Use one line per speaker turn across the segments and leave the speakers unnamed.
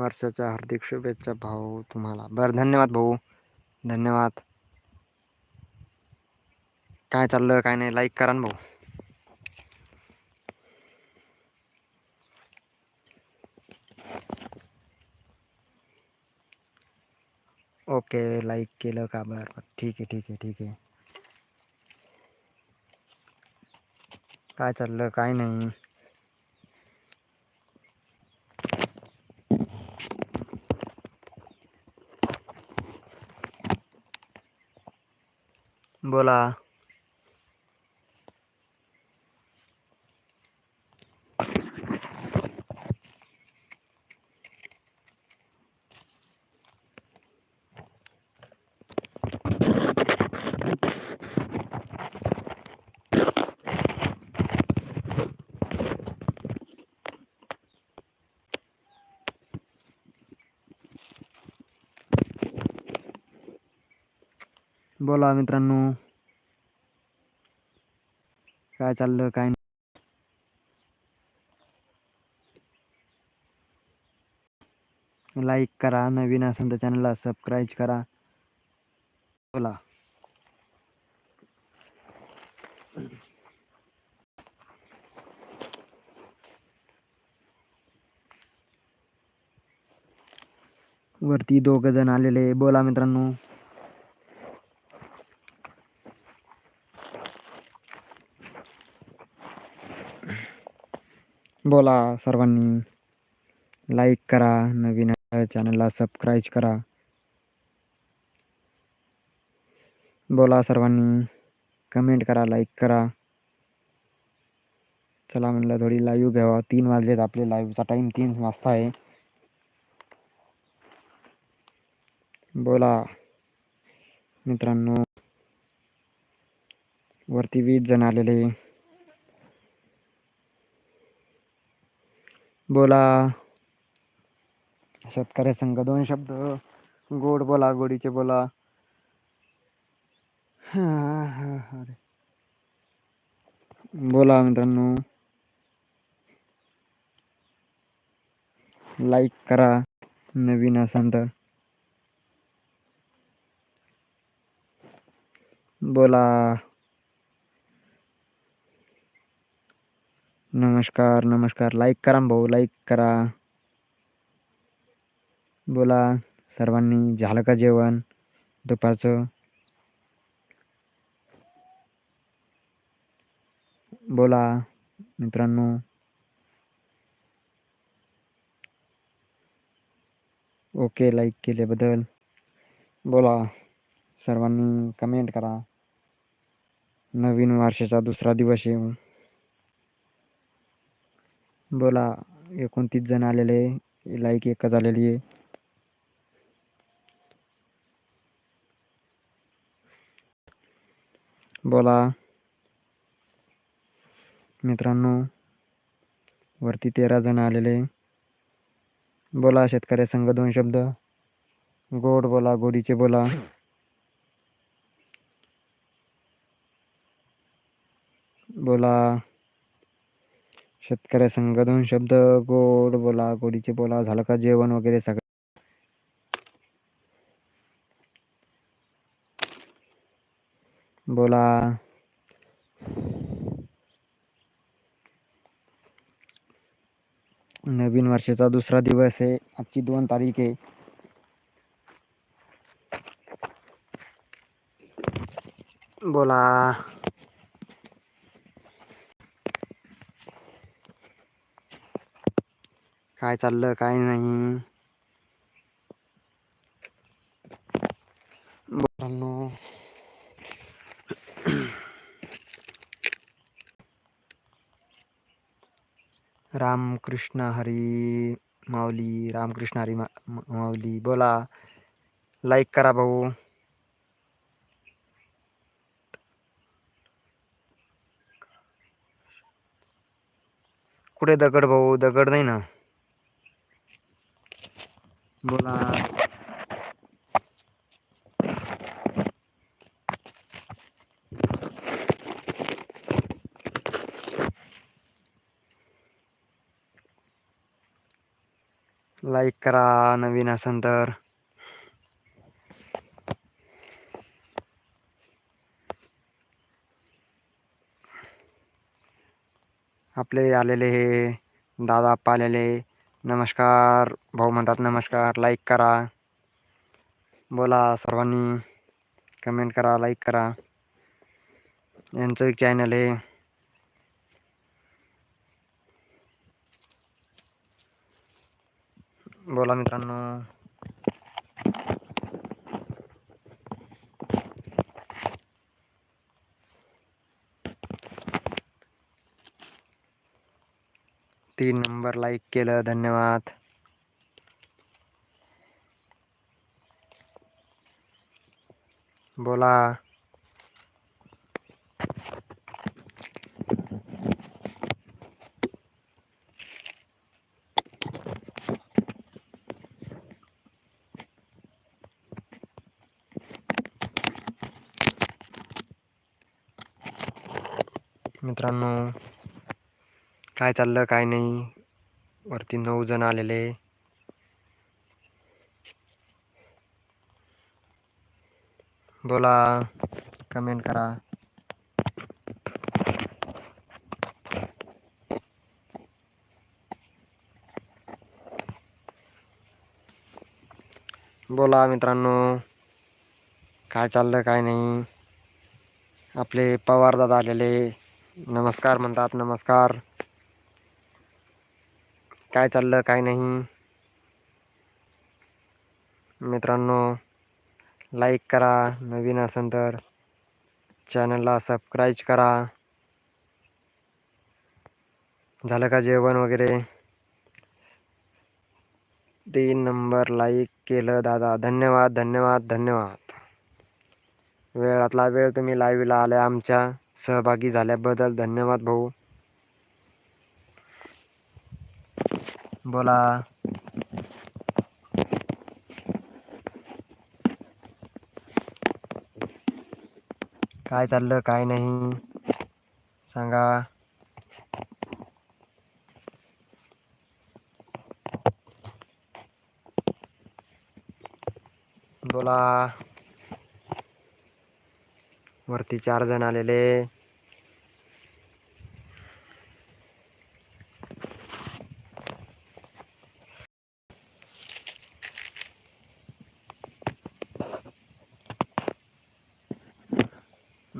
वर्षाच्या हार्दिक शुभेच्छा भाऊ तुम्हाला. बरं, धन्यवाद भाऊ. धन्यवाद. काय चाललं, काय नाही लाईक करा ना भाऊ. ओके लाईक केलं का? बरं. ठीक आहे ठीक आहे ठीक आहे. काय चाललं, काय नाही. बोला बोला मित्रांनो. काय चाललं काय नाही? लाईक करा नवीन असेल तर चॅनलला सबस्क्राईब करा. बोला. वरती दोघ जण आलेले बोला मित्रांनो. बोला सर्वांनी. लाईक करा नवीन चॅनलला सबस्क्राईब करा. बोला सर्वांनी. कमेंट करा लाईक करा. चला म्हणलं थोडी लाईव्ह घ्यावा. तीन वाजलेत आपले लाईव्हचा टाईम तीन वाजता आहे. बोला. मित्रांनो. वरती वीस जण आलेले. बोला. शेतकरी संघ दोन शब्द. गोड बोला गोडीचे बोला. अरे बोला मित्रांनो. लाईक करा नवीन असाल तर. बोला. नमस्कार नमस्कार. लाईक करा भाऊ लाईक करा. बोला सर्वांनी झालं का जेवण? दुपारचं? बोला मित्रांनो. ओके लाईक केल्याबद्दल. बोला सर्वांनी कमेंट करा. नवीन वर्षाचा दुसरा दिवस येऊ बोला एकोणतीस जण आलेले लाईक एकच आलेली आहे. बोला. मित्रांनो वरती तेरा जण आलेले बोला शेतकऱ्या संघ दोन शब्द. गोड बोला गोडीचे बोला. बोला. शेतकऱ्या संघ दोन शब्द गोड बोला गोडीचे बोला झालं का जेवण वगैरे सगळं? बोला. नवीन वर्षाचा दुसरा दिवस आहे. आजची दोन तारीख आहे. बोला. काय चाललं काय नाही. मित्रांनो रामकृष्ण हरी माऊली रामकृष्ण हरी मा मा- माऊली बोला. लाईक करा भाऊ. कुठे दगड भाऊ? दगड नाही ना? बोला. लाईक करा नवीन असन तर. आपले आलेले हे दादा पालेले नमस्कार. भाऊ म्हणतात नमस्कार. लाईक करा. बोला सर्वांनी. कमेंट करा लाईक करा. यांचं एक चॅनल आहे. बोला मित्रांनो. तीन नंबर लाईक केलं. धन्यवाद. बोला. मित्रांनो काय चाललं काय नाही. वरती नऊ जण आलेले. बोला कमेंट करा. बोला मित्रांनो काय चाललं काय नाही. आपले पवार दादा आलेले. नमस्कार म्हणतात नमस्कार. काय चाललं काय नाही. मित्रांनो लाईक करा नवीन असेल तर चॅनलला सबस्क्राईब करा. झालं का जेवण वगैरे? तीन नंबर लाईक केलं दादा. धन्यवाद धन्यवाद धन्यवाद. वेळातला वेळ तुम्ही लाईव्हला आल्या आमच्या सहभागी झाल्याबद्दल धन्यवाद भाऊ. बोला. काय चाललं काय नाही. सांगा. बोला. वरती चार जण आलेले.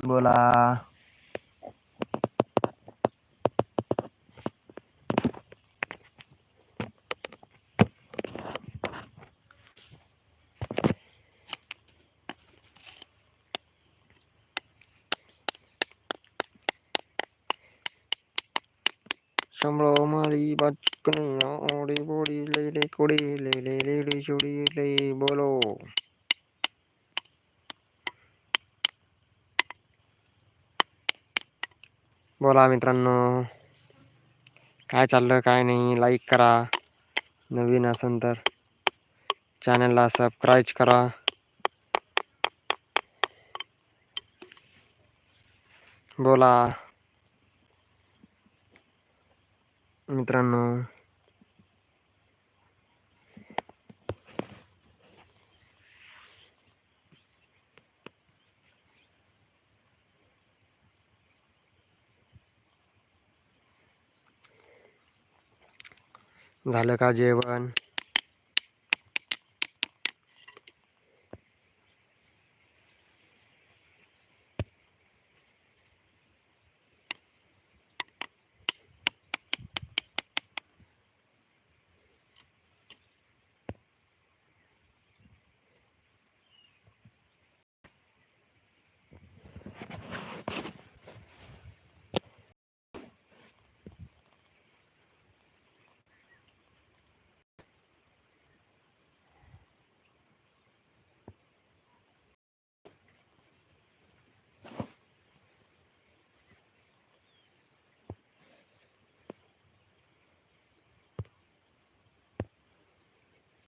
vừa là đi bắt con nó đi bô đi, lê lê, cô đi, lê lê lê lê, chú đi, lê bô lô. बोला मित्रांनो. काय चाललं काय नाही लाईक करा. नवीन असेल तर चॅनलला सबस्क्राईब करा. बोला. मित्रांनो. झालं का जेवण?